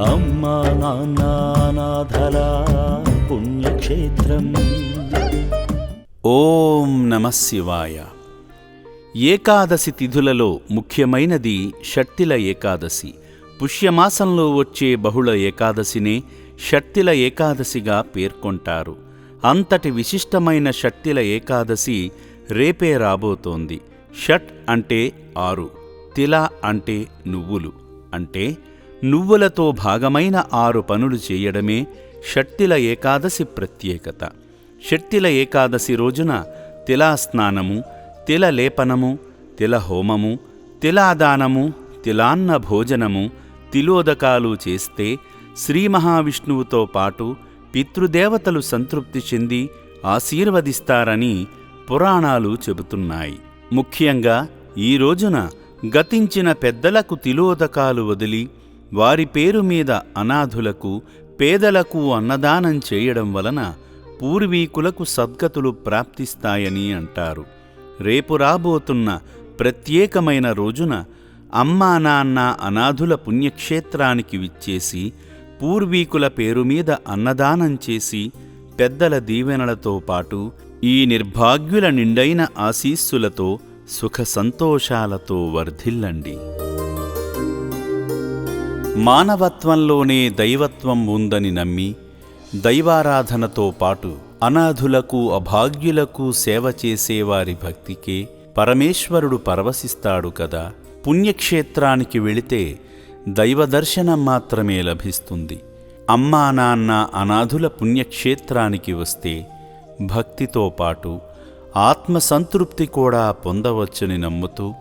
అమ్మా నాన్న పుణ్యక్షేత్రం. ఓం నమ శివాయ. ఏకాదశి తిథులలో ముఖ్యమైనది షట్టిల ఏకాదశి. పుష్యమాసంలో వచ్చే బహుళ ఏకాదశినే షట్తిల ఏకాదశిగా పేర్కొంటారు. అంతటి విశిష్టమైన షట్తిల ఏకాదశి రేపే రాబోతోంది. షట్ అంటే ఆరు తిల అంటే నువ్వులు అంటే నువ్వులతో భాగమైన ఆరు పనులు చేయడమే షట్టిల ఏకాదశి ప్రత్యేకత. షట్టిల ఏకాదశి రోజున తిలాస్నానము తిల లేపనము తిల హోమము తిలాదానము తిలాన్న భోజనము తిలోదకాలు చేస్తే శ్రీ మహావిష్ణువుతో పాటు పితృదేవతలు సంతృప్తి చెంది ఆశీర్వదిస్తారని పురాణాలు చెబుతున్నాయి. ముఖ్యంగా ఈ రోజున గతించిన పెద్దలకు తిలోదకాలు వదిలి వారి పేరు మీద అనాథులకు పేదలకు అన్నదానం చేయడం వలన పూర్వీకులకు సద్గతులు ప్రాప్తిస్తాయని అంటారు. రేపు రాబోతున్న ప్రత్యేకమైన రోజున అమ్మా నాన్న అనాథుల పుణ్యక్షేత్రానికి విచ్చేసి పూర్వీకుల పేరు మీద అన్నదానం చేసి పెద్దల దీవెనలతో పాటు ఈ నిర్భాగ్యుల నిండైన ఆశీస్సులతో సుఖ సంతోషాలతో వర్ధిల్లండి. మానవత్వంలోనే దైవత్వం ఉందని నమ్మి దైవారాధనతో పాటు అనాథులకు అభాగ్యులకు సేవ చేసేవారి భక్తికే పరమేశ్వరుడు పరవశిస్తాడు కదా. పుణ్యక్షేత్రానికి వెళితే దైవదర్శనం మాత్రమే లభిస్తుంది. అమ్మా నాన్న అనాథుల పుణ్యక్షేత్రానికి వస్తే భక్తితో పాటు ఆత్మసంతృప్తి కూడా పొందవచ్చని నమ్ముతూ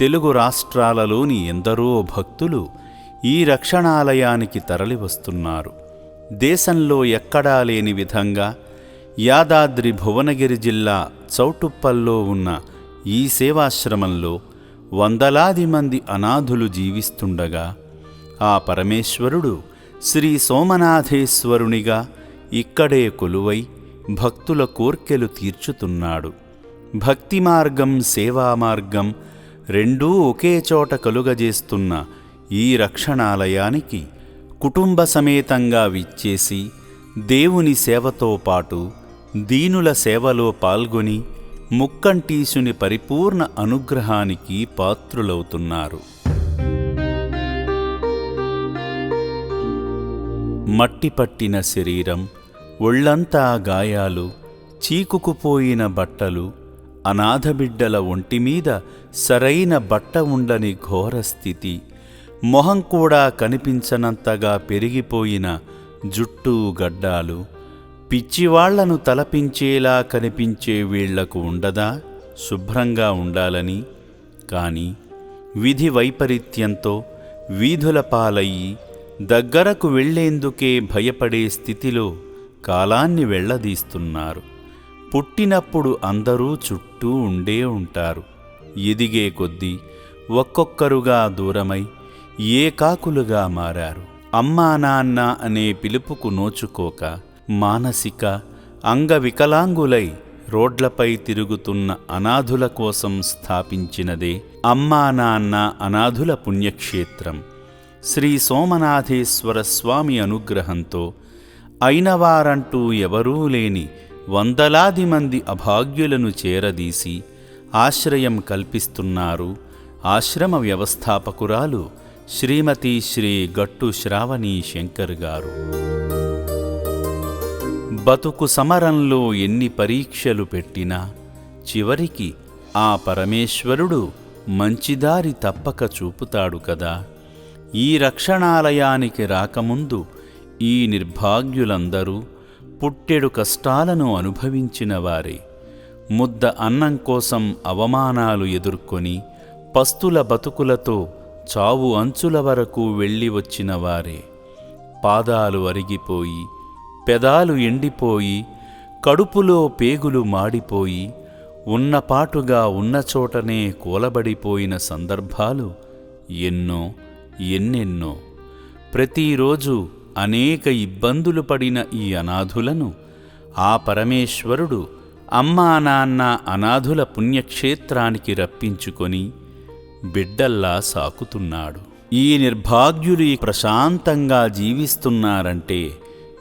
తెలుగు రాష్ట్రాలలోని ఎందరో భక్తులు ఈ రక్షణాలయానికి తరలివస్తున్నారు. దేశంలో ఎక్కడా లేని విధంగా యాదాద్రి భువనగిరి జిల్లా చౌటుప్పల్లో ఉన్న ఈ సేవాశ్రమంలో వందలాది మంది అనాథులు జీవిస్తుండగా ఆ పరమేశ్వరుడు శ్రీ సోమనాథేశ్వరునిగా ఇక్కడే కొలువై భక్తుల కోర్కెలు తీర్చుతున్నాడు. భక్తి మార్గం సేవా మార్గం రెండూ ఒకే చోట కలుగజేస్తున్న ఈ రక్షణాలయానికి కుటుంబ సమేతంగా విచ్చేసి దేవుని సేవతో పాటు దీనుల సేవలో పాల్గొని ముక్కంటీసుని పరిపూర్ణ అనుగ్రహానికి పాత్రులవుతున్నారు. మట్టి పట్టిన శరీరం ఒళ్ళంతా గాయాలు చీకుకుపోయిన బట్టలు అనాథబిడ్డల ఒంటిమీద సరైన బట్ట ఉండని ఘోర స్థితి మొహం కూడా కనిపించనంతగా పెరిగిపోయిన జుట్టు గడ్డాలు పిచ్చివాళ్ళను తలపించేలా కనిపించే వీళ్ళకు ఉండదా? శుభ్రంగా ఉండాలని. కాని విధి వైపరీత్యంతో వీధుల పాలయ్యి దగ్గరకు వెళ్ళేందుకే భయపడే స్థితిలో కాలాన్ని వెళ్ళదీస్తున్నారు. పుట్టినప్పుడు అందరూ చుట్టూ ఉండే ఉంటారు. ఎదిగే కొద్దీ ఒక్కొక్కరుగా దూరమై ఏకాకులుగా మారారు? అమ్మా నాన్న అనే పిలుపుకు నోచుకోక మానసిక అంగవికలాంగులై రోడ్లపై తిరుగుతున్న అనాథుల కోసం స్థాపించినదే అమ్మా నాన్న అనాథుల పుణ్యక్షేత్రం. శ్రీ సోమనాథేశ్వర స్వామి అనుగ్రహంతో అయినవారంటూ ఎవరూ లేని వందలాది మంది అభాగ్యులను చేరదీసి ఆశ్రయం కల్పిస్తున్నారు ఆశ్రమ వ్యవస్థాపకురాలు శ్రీమతి శ్రీ గట్టు శ్రావణి శంకర్ గారు. బతుకు సమరంలో ఎన్ని పరీక్షలు పెట్టినా చివరికి ఆ పరమేశ్వరుడు మంచిదారి తప్పక చూపుతాడు కదా. ఈ రక్షణాలయానికి రాకముందు ఈ నిర్భాగ్యులందరూ పుట్టెడు కష్టాలను అనుభవించిన వారే. ముద్ద అన్నం కోసం అవమానాలు ఎదుర్కొని పస్తుల బతుకులతో చావు అంచుల వరకు వెళ్ళి వచ్చిన వారే. పాదాలు అరిగిపోయి పెదాలు ఎండిపోయి కడుపులో పేగులు మాడిపోయి ఉన్నపాటుగా ఉన్న చోటనే కూలబడిపోయిన సందర్భాలు ఎన్నో ఎన్నెన్నో. ప్రతిరోజు అనేక ఇబ్బందులు పడిన ఈ అనాథులను ఆ పరమేశ్వరుడు అమ్మా నాన్న అనాథుల పుణ్యక్షేత్రానికి రప్పించుకొని బిడ్డల్లా సాకుతున్నాడు. ఈ నిర్భాగ్యులు ప్రశాంతంగా జీవిస్తున్నారంటే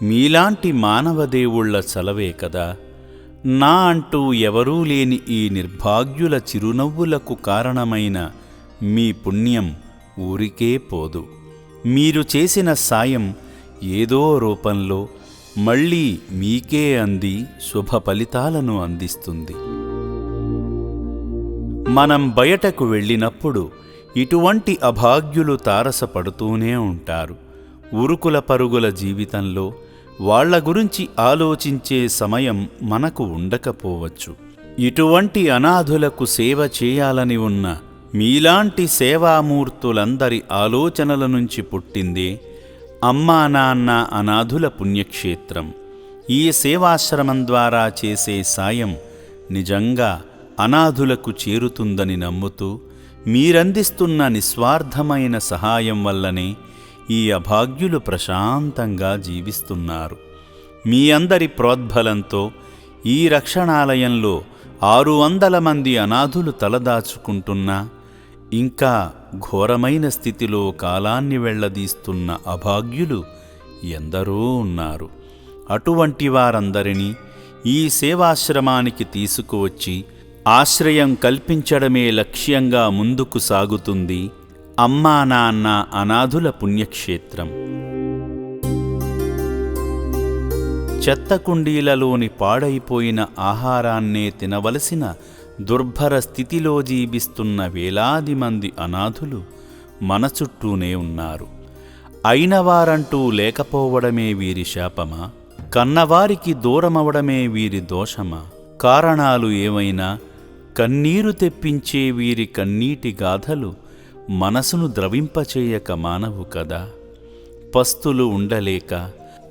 మీలాంటి మానవదేవుళ్ళ చలవే కదా. నా అంటూ ఎవరూ లేని ఈ నిర్భాగ్యుల చిరునవ్వులకు కారణమైన మీ పుణ్యం ఊరికే పోదు. మీరు చేసిన సాయం ఏదో రూపంలో మళ్ళీ మీకే అంది శుభ ఫలితాలను అందిస్తుంది. మనం బయటకు వెళ్ళినప్పుడు ఇటువంటి అభాగ్యులు తారసపడుతూనే ఉంటారు. ఉరుకుల పరుగుల జీవితంలో వాళ్ళ గురించి ఆలోచించే సమయం మనకు ఉండకపోవచ్చు. ఇటువంటి అనాథులకు సేవ చేయాలని ఉన్న మీలాంటి సేవామూర్తులందరి ఆలోచనల నుంచి పుట్టిందే అమ్మా నాన్న అనాథుల పుణ్యక్షేత్రం. ఈ సేవాశ్రమం ద్వారా చేసే సాయం నిజంగా అనాథులకు చేరుతుందని నమ్ముతూ మీరందిస్తున్న నిస్వార్థమైన సహాయం వల్లనే ఈ అభాగ్యులు ప్రశాంతంగా జీవిస్తున్నారు. మీ అందరి ప్రోద్బలంతో ఈ రక్షణాలయంలో ఆరు వందల మంది అనాథులు తలదాచుకుంటున్నా ఇంకా ఘోరమైన స్థితిలో కాలాన్ని వెళ్ళదీస్తున్న అభాగ్యులు ఎందరో ఉన్నారు. అటువంటి వారందరినీ ఈ సేవాశ్రమానికి తీసుకువచ్చి ఆశ్రయం కల్పించడమే లక్ష్యంగా ముందుకు సాగుతుంది అమ్మా నాన్న అనాథుల పుణ్యక్షేత్రం. చెత్త కుండీలలోని పాడైపోయిన ఆహారాన్నే తినవలసిన దుర్భర స్థితిలో జీవిస్తున్న వేలాది మంది అనాథులు మన చుట్టూనే ఉన్నారు. అయినవారంటూ లేకపోవడమే వీరి శాపమా? కన్నవారికి దూరమవడమే వీరి దోషమా? కారణాలు ఏవైనా కన్నీరు తెప్పించే వీరి కన్నీటి గాథలు మనసును ద్రవింపచేయక మానవు కదా. పస్తులు ఉండలేక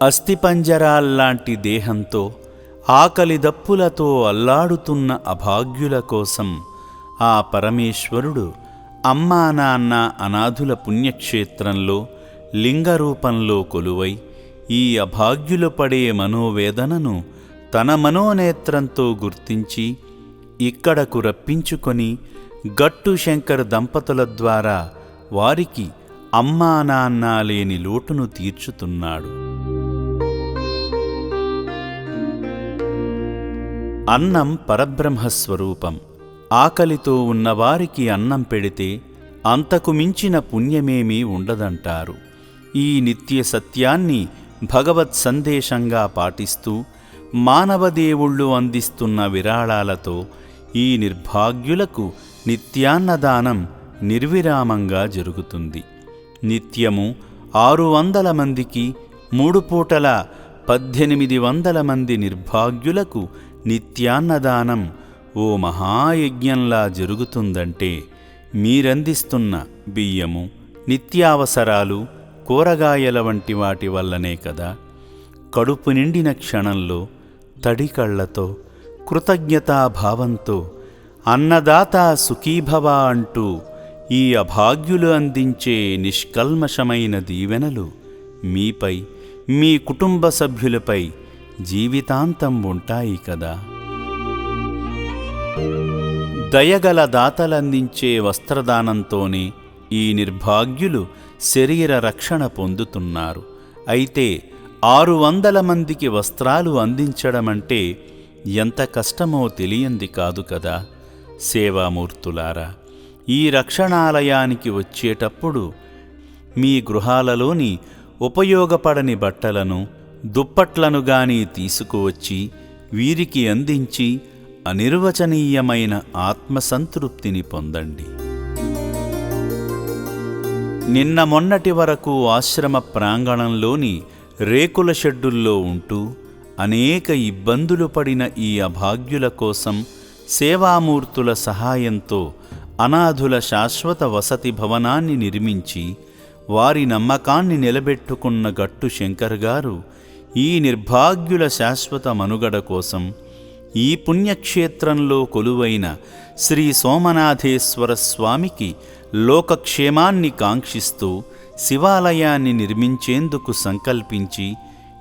అస్థిపంజరాల్లాంటి దేహంతో ఆకలి దప్పులతో అల్లాడుతున్న అభాగ్యుల కోసం ఆ పరమేశ్వరుడు అమ్మా నాన్న అనాథుల పుణ్యక్షేత్రంలో లింగరూపంలో కొలువై ఈ అభాగ్యులు పడే మనోవేదనను తన మనోనేత్రంతో గుర్తించి ఇక్కడకు రప్పించుకొని గట్టు శంకర్ దంపతుల ద్వారా వారికి అమ్మా నాన్న లేని లోటును తీర్చుతున్నాడు. అన్నం పరబ్రహ్మస్వరూపం. ఆకలితో ఉన్నవారికి అన్నం పెడితే అంతకు మించిన పుణ్యమేమీ ఉండదంటారు. ఈ నిత్య సత్యాన్ని భగవత్ సందేశంగా పాటిస్తూ మానవదేవుళ్ళు అందిస్తున్న విరాళాలతో ఈ నిర్భాగ్యులకు నిత్యాన్నదానం నిర్విరామంగా జరుగుతుంది. నిత్యము ఆరు వందల మందికి మూడు పూటల పద్దెనిమిది వందల మంది నిర్భాగ్యులకు నిత్యాన్నదానం ఓ మహాయజ్ఞంలా జరుగుతుందంటే మీరందిస్తున్న బియ్యము నిత్యావసరాలు కూరగాయల వంటి వాటి వల్లనే కదా. కడుపు నిండిన క్షణంలో తడి కళ్ళతో కృతజ్ఞతాభావంతో అన్నదాత సుఖీభవ అంటూ ఈ అభాగ్యులు అందించే నిష్కల్మషమైన దీవెనలు మీపై మీ కుటుంబ సభ్యులపై జీవితాంతం ఉంటాయి కదా. దయగల దాతలందించే వస్త్రదానంతోనే ఈ నిర్భాగ్యులు శరీర రక్షణ పొందుతున్నారు. అయితే ఆరు వందల మందికి వస్త్రాలు అందించడమంటే ఎంత కష్టమో తెలియంది కాదు కదా సేవామూర్తులారా. ఈ రక్షణాలయానికి వచ్చేటప్పుడు మీ గృహాలలోని ఉపయోగపడని బట్టలను దుప్పట్లను గాని తీసుకువచ్చి వీరికి అందించి అనిర్వచనీయమైన ఆత్మసంతృప్తిని పొందండి. నిన్న మొన్నటి వరకు ఆశ్రమ ప్రాంగణంలోని రేకుల షెడ్డుల్లో ఉంటూ అనేక ఇబ్బందులు పడిన ఈ అభాగ్యుల కోసం సేవామూర్తుల సహాయంతో అనాథుల శాశ్వత వసతి భవనాన్ని నిర్మించి వారి నమ్మకాన్ని నిలబెట్టుకున్న గట్టు శంకర్ గారు ఈ నిర్భాగ్యుల శాశ్వత మనుగడ కోసం ఈ పుణ్యక్షేత్రంలో కొలువైన శ్రీ సోమనాథేశ్వర స్వామికి లోకక్షేమాన్ని కాంక్షిస్తూ శివాలయాన్ని నిర్మించేందుకు సంకల్పించి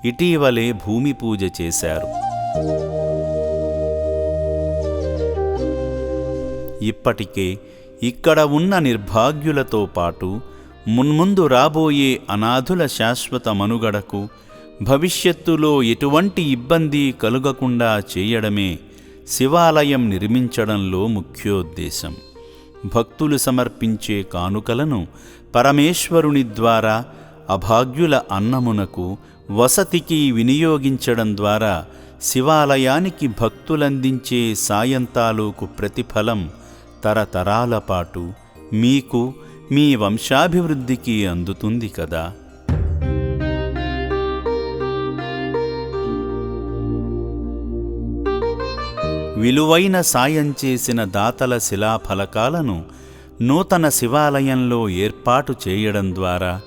ఇటీవలే భూమి పూజ చేశారు. ఇప్పటికే ఇక్కడ ఉన్న నిర్భాగ్యులతో పాటు మున్ముందు రాబోయే అనాథుల శాశ్వత మనుగడకు భవిష్యత్తులో ఎటువంటి ఇబ్బంది కలుగకుండా చేయడమే శివాలయం నిర్మించడంలో ముఖ్యోద్దేశం. భక్తులు సమర్పించే కానుకలను పరమేశ్వరుని ద్వారా అభాగ్యుల అన్నమునకు వసతికి వినియోగించడం ద్వారా శివాలయానికి భక్తులందించే సాయం తాలూకు ప్రతిఫలం తరతరాల పాటు మీకు మీ వంశాభివృద్ధికి అందుతుంది కదా. విలువైన సాయం చేసిన దాతల శిలాఫలకాలను నూతన శివాలయంలో ఏర్పాటు చేయడం ద్వారా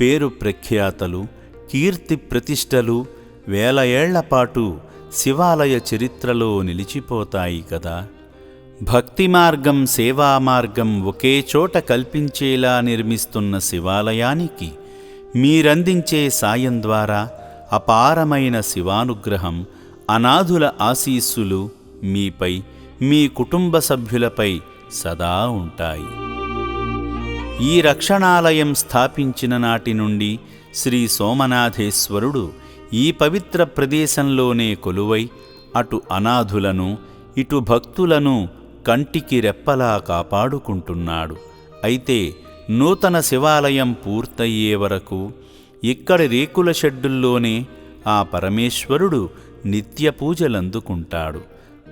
పేరు ప్రఖ్యాతలు కీర్తి ప్రతిష్టలు వేల ఏళ్ళపాటు శివాలయ చరిత్రలో నిలిచిపోతాయి కదా. భక్తి మార్గం సేవా మార్గం ఒకే చోట కల్పించేలా నిర్మిస్తున్న శివాలయానికి మీరందించే సాయం ద్వారా అపారమైన శివానుగ్రహం అనాథుల ఆశీస్సులు మీపై మీ కుటుంబ సభ్యులపై సదా ఉంటాయి. ఈ రక్షణాలయం స్థాపించిన నాటి నుండి శ్రీ సోమనాథేశ్వరుడు ఈ పవిత్ర ప్రదేశంలోనే కొలువై అటు అనాథులను ఇటు భక్తులను కంటికి రెప్పలా కాపాడుకుంటున్నాడు. అయితే నూతన శివాలయం పూర్తయ్యే వరకు ఇక్కడి రేకుల షెడ్డుల్లోనే ఆ పరమేశ్వరుడు నిత్య పూజలందుకుంటాడు.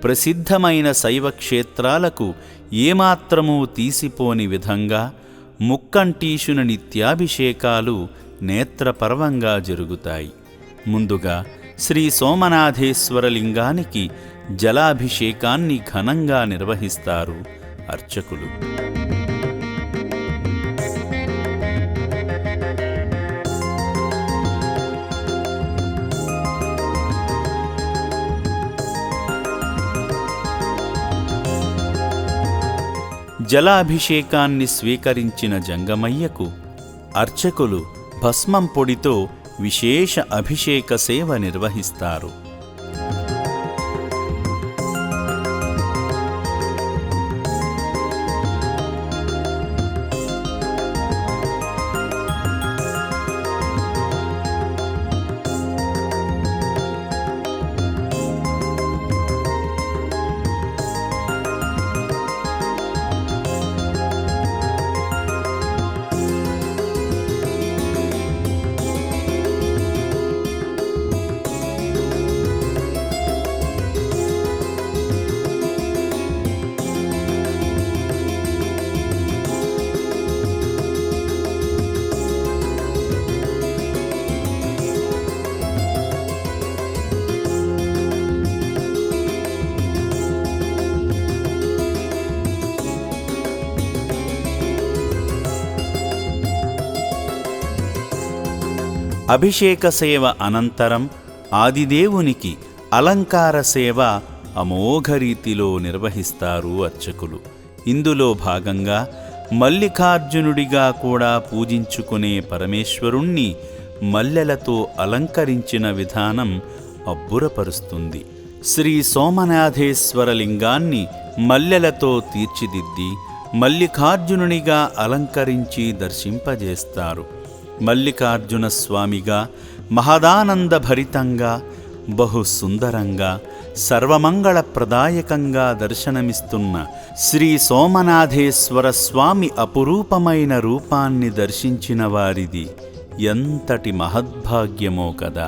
ప్రసిద్ధమైన శైవ క్షేత్రాలకు ఏమాత్రమూ తీసిపోని విధంగా ముక్కంటీషున నిత్యాభిషేకాలు నేత్రపర్వంగా జరుగుతాయి. ముందుగా శ్రీ సోమనాథేశ్వరలింగానికి జలాభిషేకాన్ని ఘనంగా నిర్వహిస్తారు అర్చకులు. జలాభిషేకాన్ని స్వీకరించిన జంగమయ్యకు అర్చకులు భస్మం పొడితో విశేష అభిషేక సేవ నిర్వహిస్తారు. అభిషేక సేవ అనంతరం ఆదిదేవునికి అలంకార సేవ అమోఘ రీతిలో నిర్వహిస్తారు అర్చకులు. ఇందులో భాగంగా మల్లికార్జునుడిగా కూడా పూజించుకునే పరమేశ్వరుణ్ణి మల్లెలతో అలంకరించిన విధానం అబ్బురపరుస్తుంది. శ్రీ సోమనాథేశ్వరలింగాన్ని మల్లెలతో తీర్చిదిద్ది మల్లికార్జునునిగా అలంకరించి దర్శింపజేస్తారు. మల్లికార్జున స్వామిగా మహదానంద భరితంగా బహు సుందరంగా సర్వమంగళప్రదాయకంగా దర్శనమిస్తున్న శ్రీ సోమనాథేశ్వర స్వామి అపురూపమైన రూపాన్ని దర్శించిన వారిది ఎంతటి మహద్భాగ్యమో కదా!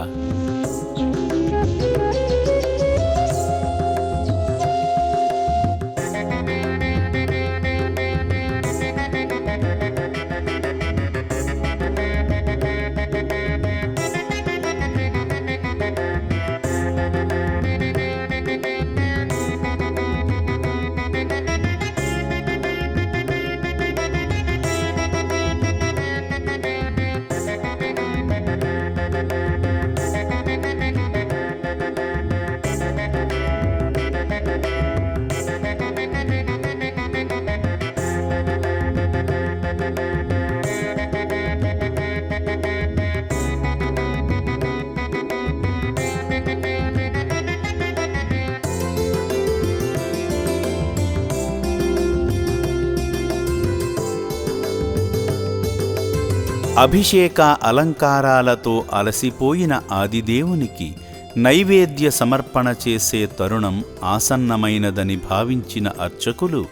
అభిషేక అలంకారాలతో అలసిపోయిన ఆదిదేవునికి నైవేద్య సమర్పణ చేసే తరుణం ఆసన్నమైనదని భావించిన అర్చకులు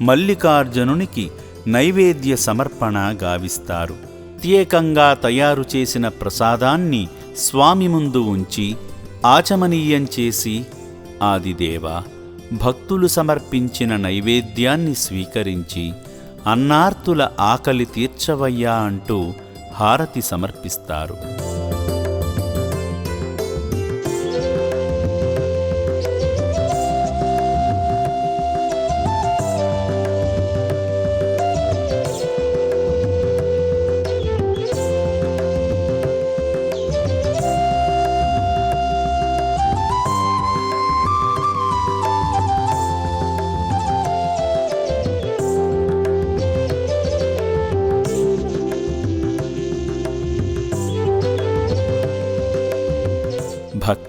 మల్లికార్జునునికి నైవేద్య సమర్పణ గావిస్తారు. ప్రత్యేకంగా తయారు చేసిన ప్రసాదాన్ని స్వామి ముందు ఉంచి ఆచమనీయం చేసి ఆదిదేవా భక్తులు సమర్పించిన నైవేద్యాన్ని స్వీకరించి అన్నార్తుల ఆకలి తీర్చవయ్యా అంటూ హారతి సమర్పిస్తారు.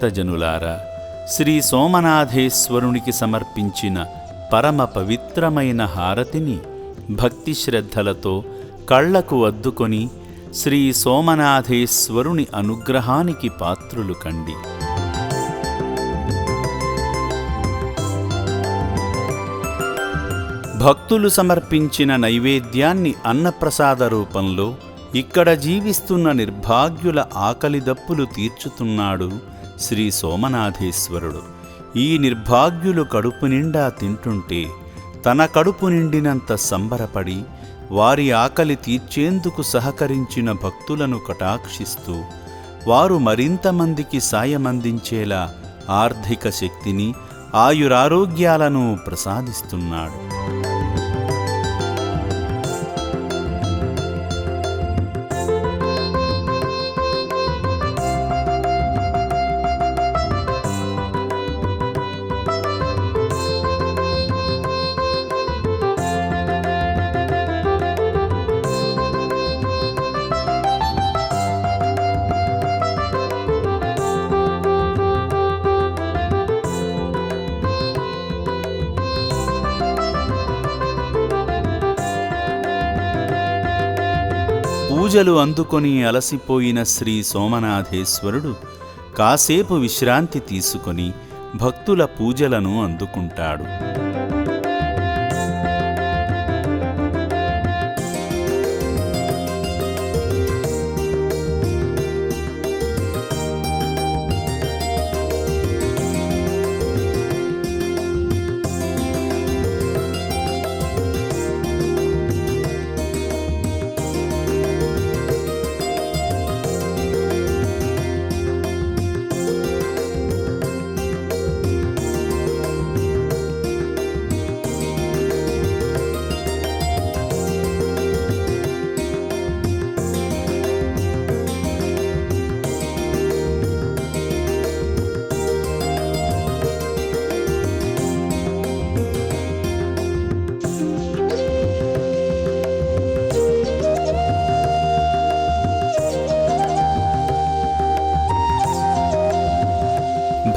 భక్తజనులారా శ్రీ సోమనాథేశ్వరునికి సమర్పించిన పరమ పవిత్రమైన హారతిని భక్తి శ్రద్ధలతో కళ్ళకు అద్దుకొని శ్రీ సోమనాథేశ్వరుని అనుగ్రహానికి పాత్రులు కండి. భక్తులు సమర్పించిన నైవేద్యాన్ని అన్నప్రసాద రూపంలో ఇక్కడ జీవిస్తున్న నిర్భాగ్యుల ఆకలి దప్పులు తీర్చుతున్నాడు శ్రీ సోమనాథేశ్వరుడు. ఈ నిర్భాగ్యులు కడుపు నిండా తింటుంటే తన కడుపు నిండినంత సంబరపడి వారి ఆకలి తీర్చేందుకు సహకరించిన భక్తులను కటాక్షిస్తూ వారు మరింతమందికి సాయమందించేలా ఆర్థిక శక్తిని ఆయురారోగ్యాలను ప్రసాదిస్తున్నాడు. పూజలు అందుకొని అలసిపోయిన శ్రీ సోమనాథేశ్వరుడు కాసేపు విశ్రాంతి తీసుకొని భక్తుల పూజలను అందుకుంటాడు.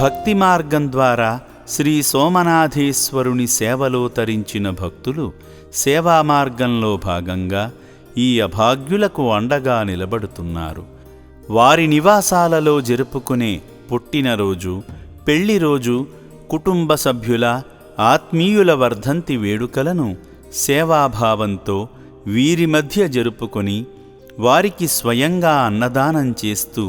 భక్తి మార్గం ద్వారా శ్రీ సోమనాథేశ్వరుని సేవలో తరించిన భక్తులు సేవా మార్గంలో భాగంగా ఈ అభాగ్యులకు అండగా నిలబడుతున్నారు. వారి నివాసాలలో జరుపుకునే పుట్టినరోజు పెళ్ళి రోజు కుటుంబ సభ్యుల ఆత్మీయుల వర్ధంతి వేడుకలను సేవాభావంతో వీరి మధ్య జరుపుకొని వారికి స్వయంగా అన్నదానం చేస్తూ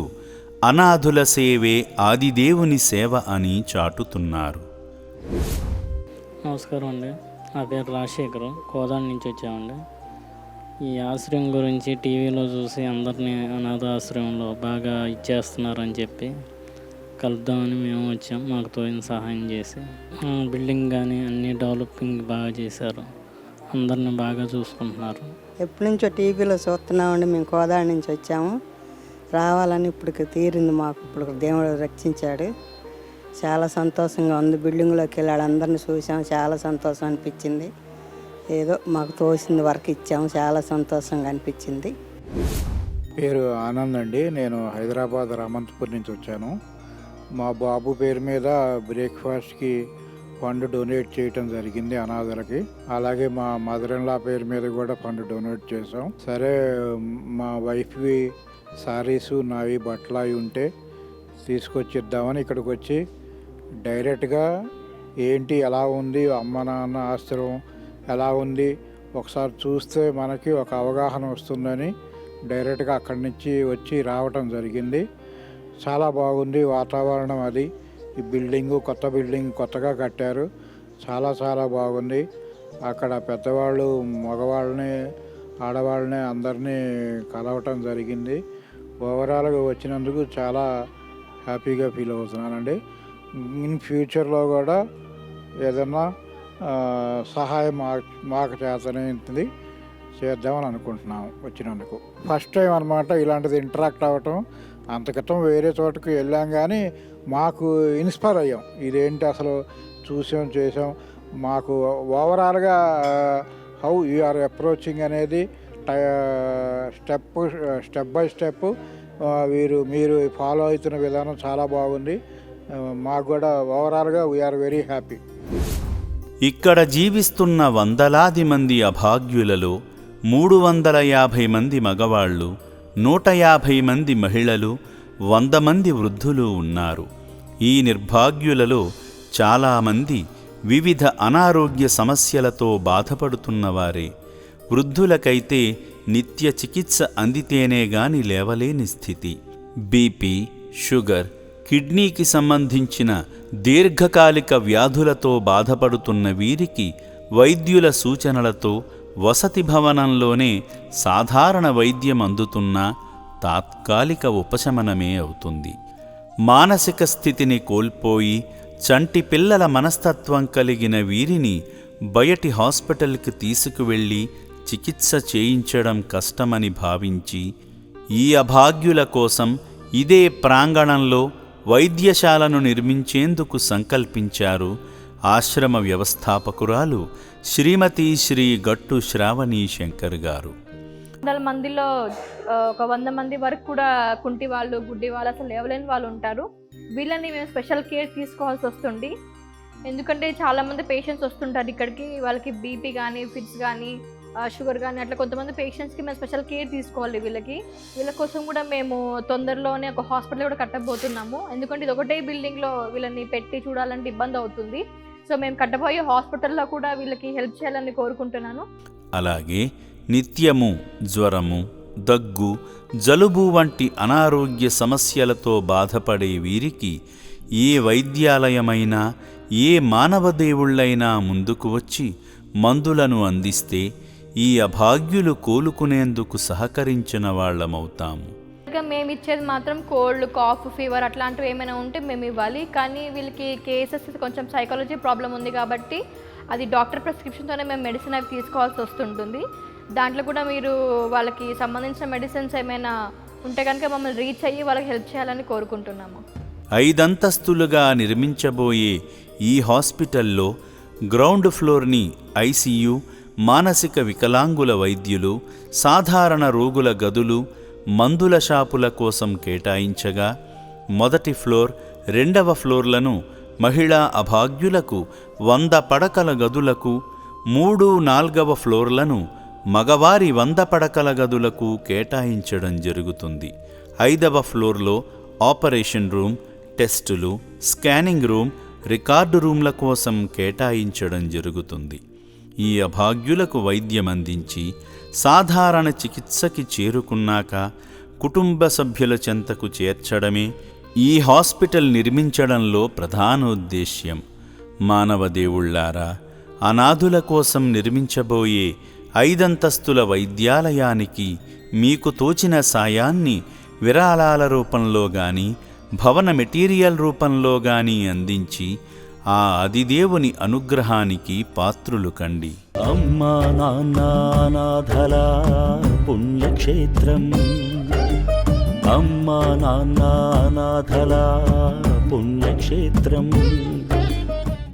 అనాథుల సేవే ఆదిదేవుని సేవ అని చాటుతున్నారు. నమస్కారం అండి. నా పేరు రాజశేఖర్. కోదాడ నుంచి వచ్చామండి. ఈ ఆశ్రయం గురించి టీవీలో చూసి అందరినీ అనాథ ఆశ్రయంలో బాగా ఇచ్చేస్తున్నారని చెప్పి కలుద్దామని మేము వచ్చాం. మాకు తోయిన సహాయం చేసి. బిల్డింగ్ కానీ అన్ని డెవలపింగ్ బాగా చేశారు. అందరిని బాగా చూసుకుంటున్నారు. ఎప్పటి నుంచో టీవీలో చూస్తున్నామండి. మేము కోదాడ నుంచి వచ్చాము. రావాలని ఇప్పుడు తీరింది మాకు. ఇప్పుడు దేవుడు రక్షించాడు. చాలా సంతోషంగా ఉంది. బిల్డింగ్లోకి వెళ్ళాడు అందరిని చూసాం చాలా సంతోషం అనిపించింది. ఏదో మాకు తోసింది వర్క్ ఇచ్చాము. చాలా సంతోషంగా అనిపించింది. పేరు ఆనంద్ అండి. నేను హైదరాబాద్ రామంతపూర్ నుంచి వచ్చాను. మా బాబు పేరు మీద బ్రేక్ఫాస్ట్కి ఫండ్ డొనేట్ చేయటం జరిగింది అనాథలకి. అలాగే మా మదర్ ఇన్లా పేరు మీద కూడా ఫండ్ డొనేట్ చేసాం సరే మా వైఫ్వి సారీసు నావి బట్టలు అవి ఉంటే తీసుకొచ్చిద్దామని ఇక్కడికి వచ్చి డైరెక్ట్గా ఏంటి ఎలా ఉంది అమ్మ నాన్న ఆశ్రమం ఎలా ఉంది ఒకసారి చూస్తే మనకి ఒక అవగాహన వస్తుందని డైరెక్ట్గా అక్కడి నుంచి వచ్చి రావటం జరిగింది. చాలా బాగుంది వాతావరణం అది. ఈ బిల్డింగు కొత్త బిల్డింగ్ కొత్తగా కట్టారు. చాలా చాలా బాగుంది. అక్కడ పెద్దవాళ్ళు మగవాళ్ళని ఆడవాళ్ళని అందరినీ కలవటం జరిగింది. ఓవరాల్గా వచ్చినందుకు చాలా హ్యాపీగా ఫీల్ అవుతున్నానండి. ఇన్ ఫ్యూచర్లో కూడా ఏదన్నా సహాయం మా మాకు చేతనైంది చేద్దామని అనుకుంటున్నాం వచ్చినందుకు. ఫస్ట్ టైం అనమాట ఇలాంటిది ఇంటరాక్ట్ అవ్వటం. అంత క్రితం వేరే చోటుకు వెళ్ళాం కానీ మాకు ఇన్స్పైర్ అయ్యాం. ఇదేంటి అసలు చూసాం చేసాం. మాకు ఓవరాల్గా హౌ యు ఆర్ అప్రోచింగ్ అనేది స్టెప్ స్టెప్ బై స్టెప్ వీరు మీరు ఫాలో అవుతున్న విధానం చాలా బాగుంది. మాకు కూడా ఓవరాల్గా వీఆర్ వెరీ హ్యాపీ ఇక్కడ జీవిస్తున్న వందలాది మంది అభాగ్యులలో మూడు వందల యాభై మంది మగవాళ్ళు నూట యాభై మంది మహిళలు వంద మంది వృద్ధులు ఉన్నారు. ఈ నిర్భాగ్యులలో చాలామంది వివిధ అనారోగ్య సమస్యలతో బాధపడుతున్నవారే వృద్ధులకైతే నిత్య చికిత్స అందితేనే గాని లేవలేని స్థితి. బీపీ షుగర్ కిడ్నీకి సంబంధించిన దీర్ఘకాలిక వ్యాధులతో బాధపడుతున్న వీరికి వైద్యుల సూచనలతో వసతి భవనంలోనే సాధారణ వైద్యం అందుతున్నా తాత్కాలిక ఉపశమనమే అవుతుంది. మానసిక స్థితిని కోల్పోయి చంటి పిల్లల మనస్తత్వం కలిగిన వీరిని బయటి హాస్పిటల్కి తీసుకువెళ్ళి చికిత్స చేయించడం కష్టమని భావించి ఈ అభాగ్యుల కోసం ఇదే ప్రాంగణంలో వైద్యశాలను నిర్మించేందుకు సంకల్పించారు ఆశ్రమ వ్యవస్థాపకురాలు శ్రీమతి శ్రీ గట్టు శ్రావణి శంకర్ గారు. వందల మందిలో ఒక వంద మంది వరకు కూడా కుంటి వాళ్ళు గుడ్డి వాళ్ళు అసలు లేవలేని వాళ్ళు ఉంటారు. వీళ్ళని మేము స్పెషల్ కేర్ తీసుకోవాల్సి వస్తుంది. ఎందుకంటే చాలామంది పేషెంట్స్ వస్తుంటారు ఇక్కడికి. వాళ్ళకి బీపీ కానీ ఫిట్స్ కానీ షుగర్ కానీ అట్లా కొంతమంది పేషెంట్స్కి మేము స్పెషల్ కేర్ తీసుకోవాలి వీళ్ళకి. వీళ్ళ కోసం కూడా మేము తొందరలోనే ఒక హాస్పిటల్ కూడా కట్టబోతున్నాము. ఎందుకంటే ఇది ఒకటే బిల్డింగ్లో వీళ్ళని పెట్టి చూడాలంటే ఇబ్బంది అవుతుంది. సో మేము కట్టబోయే హాస్పిటల్లో కూడా వీళ్ళకి హెల్ప్ చేయాలని కోరుకుంటున్నాను. అలాగే నిత్యము జ్వరము దగ్గు జలుబు వంటి అనారోగ్య సమస్యలతో బాధపడే వీరికి ఏ వైద్యాలయమైనా ఏ మానవ దేవుళ్ళైనా ముందుకు వచ్చి మందులను అందిస్తే ఈ అభాగ్యులు కోలుకునేందుకు సహకరించిన వాళ్ళమవుతాము. ఇంకా మేము ఇచ్చేది మాత్రం కోల్డ్ కాఫ్ ఫీవర్ అట్లాంటివి ఏమైనా ఉంటే మేము ఇవ్వాలి. కానీ వీళ్ళకి కేసెస్ కొంచెం సైకాలజీ ప్రాబ్లం ఉంది కాబట్టి అది డాక్టర్ ప్రిస్క్రిప్షన్తోనే మేము మెడిసిన్ అవి తీసుకోవాల్సి వస్తుంటుంది. దాంట్లో కూడా మీరు వాళ్ళకి సంబంధించిన మెడిసిన్స్ ఏమైనా ఉంటే కనుక మమ్మల్ని రీచ్ అయ్యి వాళ్ళకి హెల్ప్ చేయాలని కోరుకుంటున్నాము. ఐదంతస్తులుగా నిర్మించబోయే ఈ హాస్పిటల్లో గ్రౌండ్ ఫ్లోర్ని ఐసీయూ మానసిక వికలాంగుల వైద్యులు సాధారణ రోగుల గదులు మందుల షాపుల కోసం కేటాయించగా మొదటి ఫ్లోర్ రెండవ ఫ్లోర్లను మహిళా అభాగ్యులకు వంద పడకల గదులకు మూడు నాల్గవ ఫ్లోర్లను మగవారి వంద పడకల గదులకు కేటాయించడం జరుగుతుంది. ఐదవ ఫ్లోర్లో ఆపరేషన్ రూమ్ టెస్టులు స్కానింగ్ రూమ్ రికార్డు రూమ్ల కోసం కేటాయించడం జరుగుతుంది. ఈ అభాగ్యులకు వైద్యం అందించి సాధారణ చికిత్సకి చేరుకున్నాక కుటుంబ సభ్యుల చెంతకు చేర్చడమే ఈ హాస్పిటల్ నిర్మించడంలో ప్రధానోద్దేశ్యం. మానవ దేవుళ్ళారా అనాథుల కోసం నిర్మించబోయే ఐదంతస్తుల వైద్యాలయానికి మీకు తోచిన సాయాన్ని విరాళాల రూపంలో గాని భవన మెటీరియల్ రూపంలో గాని అందించి ఆ అదిదేవుని అనుగ్రహానికి పాత్రులు కండి. అమ్మా నాన్నానాథల పుణ్యక్షేత్రం. అమ్మా నాన్నానాథల పుణ్యక్షేత్రం.